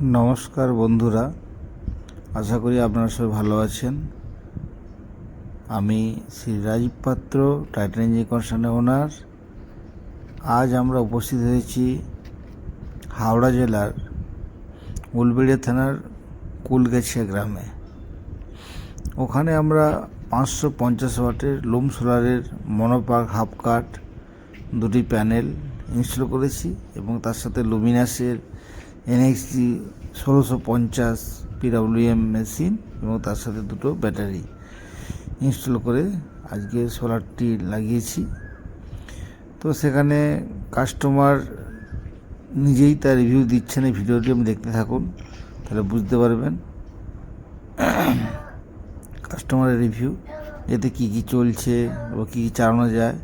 নমস্কার বন্ধুরা, আশা করি আপনারা সবাই ভালো আছেন। আমি শ্রী রাজীব পাত্র টাইটান ইঞ্জিন কনসার্নের ওনার আজ আমরা উপস্থিত হয়েছি হাওড়া জেলার উলবেড়িয়া থানার কুলগাছিয়া গ্রামে। ওখানে আমরা পাঁচশো পঞ্চাশ ওয়াটের লুম সোলারের মনোপাক হাফ কাট, দুটি প্যানেল ইনস্টল করেছি এবং তার সাথে লুমিনাসের এনএক্সজি ষোলোশো পঞ্চাশ পিডাব্লিউএম মেশিন এবং তার সাথে দুটো ব্যাটারি ইনস্টল করে আজকে সোলারটি লাগিয়েছি। তো সেখানে কাস্টমার নিজেই তার রিভিউ দিচ্ছেন। এই ভিডিওটি আপনি দেখতে থাকুন তাহলে বুঝতে পারবেন। কাস্টমারের রিভিউ এতে কী কী চলছে বা কী কী চালানো যায়।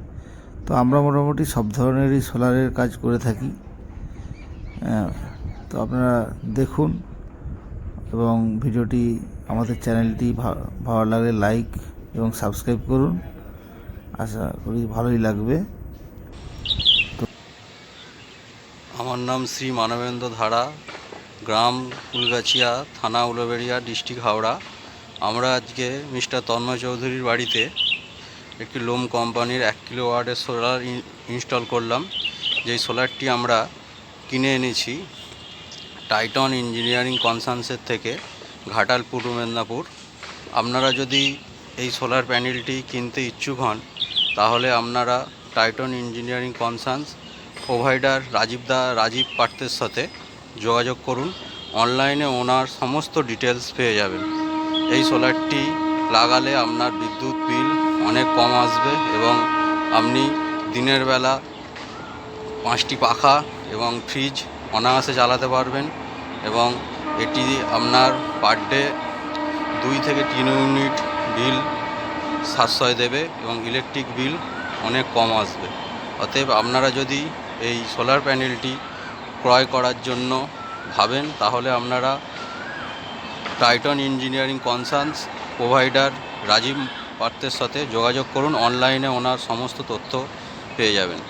তো আমরা মোটামুটি সব ধরনেরই সোলারের কাজ করে থাকি। হ্যাঁ, তো আপনারা দেখুন এবং ভিডিওটি আমাদের চ্যানেলটি ভালো লাগলে লাইক এবং সাবস্ক্রাইব করুন। আশা করি ভালোই লাগবে। আমার নাম শ্রী মানবেন্দ্র ধারা, গ্রাম কুলগাছিয়া থানা উলবেড়িয়া, ডিস্ট্রিক্ট হাওড়া। আমরা আজকে মিস্টার তন্ময় চৌধুরীর বাড়িতে একটি লোম কোম্পানির এক কিলো ওয়ার্ডের সোলার ইনস্টল করলাম। যেই সোলারটি আমরা কিনে এনেছি টাইটন ইঞ্জিনিয়ারিং কনসান্সের থেকে ঘাটাল, পূর্ব মেদিনীপুর। আপনারা যদি এই সোলার প্যানেলটি কিনতে ইচ্ছুক হন, তাহলে আপনারা Titan engineering concerns provider Rajib দা, রাজীব পার্থের সাথে যোগাযোগ করুন। অনলাইনে ওনার সমস্ত ডিটেলস পেয়ে যাবেন। এই সোলারটি লাগালে আপনার বিদ্যুৎ বিল অনেক কম আসবে এবং আপনি দিনের বেলা পাঁচটি পাখা এবং ফ্রিজ অনায়াসে চালাতে পারবেন এবং এটি আপনার পার ডে দুই থেকে তিন ইউনিট বিল সাশ্রয় দেবে এবং ইলেকট্রিক বিল অনেক কম আসবে। অতএব আপনারা যদি এই সোলার প্যানেলটি ক্রয় করার জন্য ভাবেন, তাহলে আপনারা Titan engineering concerns provider Rajib পার্থের সাথে যোগাযোগ করুন। অনলাইনে ওনার সমস্ত তথ্য পেয়ে যাবেন।